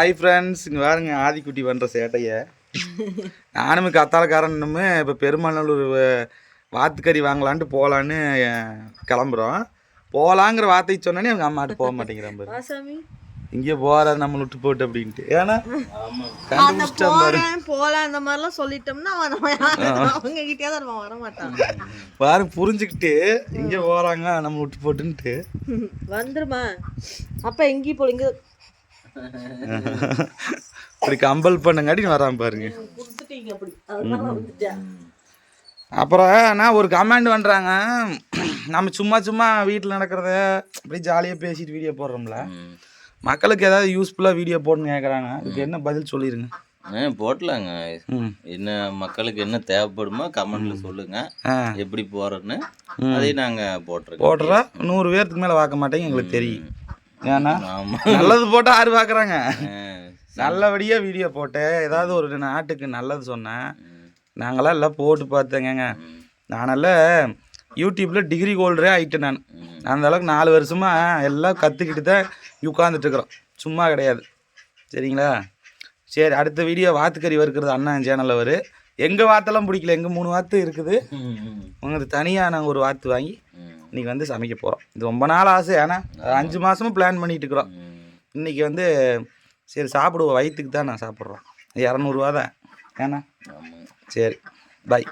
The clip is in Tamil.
ஹாய் ஃப்ரெண்ட்ஸ் இங்கே பாருங்க ஆதிக்குட்டி பண்ணுற சேட்டைய. நானும் கத்தாலக்காரனுமே இப்போ பெருமாநல்லூர் வாத்துக்கறி வாங்கலான்ட்டு போகலான்னு கிளம்புறோம். போகலாங்கிற வார்த்தை சொன்னோன்னே அவங்க அம்மாட்டு போக மாட்டேங்கிறான் பாரு. இங்கே போகிறாரு நம்மளை விட்டு போட்டு அப்படின்ட்டு. ஏன்னா போலாம் அந்த மாதிரிலாம் சொல்லிட்டோம்னா நம்ம அவங்க கிட்டே தான் அவன் வர மாட்டான் பாரு புரிஞ்சுக்கிட்டு இங்கே போகிறாங்க நம்ம விட்டு போட்டுன்ட்டு. வந்துருமா. அப்ப எங்கேயும் போல இங்க இப்படி கம்பல் பண்ணங்காட்டி வரான் பாருங்க. கொடுத்துட்டீங்க அப்படி. அதனால வந்துட்டேன். அப்புறம் நான் ஒரு கமெண்ட் பண்ணுறாங்க நம்ம சும்மா சும்மா வீட்டில் நடக்கிறத அப்படியே ஜாலியாக பேசிட்டு வீடியோ போடுறோம்ல. மக்களுக்கு ஏதாவது யூஸ்ஃபுல்லாக வீடியோ போடணும்னு கேட்குறாங்க அதுக்கு என்ன பதில் சொல்லிடுங்க ஆ என்ன மக்களுக்கு என்ன தேவைப்படுமோ கமெண்ட்ல சொல்லுங்க. எப்படி போறோன்னு அதையும் நாங்க போட்டிருக்கோம். போடுறா நூறு பேர்த்துக்கு மேலே பார்க்க மாட்டேங்க எங்களுக்கு தெரியும். ஏன்னா நல்லது போட்டால் ஆறு பார்க்குறாங்க நல்லபடியாக வீடியோ போட்டு ஏதாவது ஒரு நாட்டுக்கு நல்லது சொன்னேன். நாங்களாம் எல்லாம் போட்டு பார்த்தேங்க நானெல்லாம் யூடியூப்பில் டிகிரி ஹோல்டரே ஆகிட்டேன் நான். அந்த அளவுக்கு நாலு வருஷமாக எல்லாம் கற்றுக்கிட்டு தான் உட்காந்துட்டு இருக்கிறோம். சும்மா கிடையாது. சரிங்களா? சரி அடுத்த வீடியோ வாத்துக்கறி வறுக்கிறது அண்ணன் சேனலில் வரும் எங்கள் வாத்தெல்லாம் பிடிக்கல? எங்கள் மூணு வாத்து இருக்குது. உங்களுக்கு தனியாக நாங்கள் ஒரு வாத்து வாங்கி ம், இன்னைக்கு வந்து சமைக்க போகிறோம் இது ரொம்ப நாள் ஆசை. ஏன்னா அஞ்சு மாதமும் பிளான் பண்ணிட்டு இருக்கிறோம். ம். இன்னைக்கு வந்து சரி சாப்பிடுவோம். வயிற்றுக்கு தான் நான் சாப்பிட்றோம். இரநூறுவா தான். ஏண்ணா சரி. பாய்